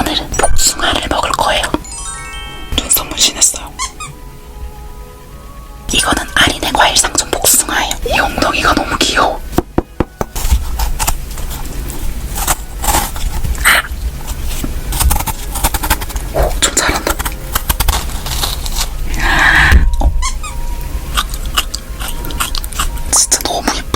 오늘은 복숭아를 먹을 거예요. 좀 선물신했어요. 이거는 아린의 과일 상점 복숭아예요. 이 엉덩이가 너무 귀여워. 아! 오, 좀 잘한다. 어? 진짜 너무 예뻐.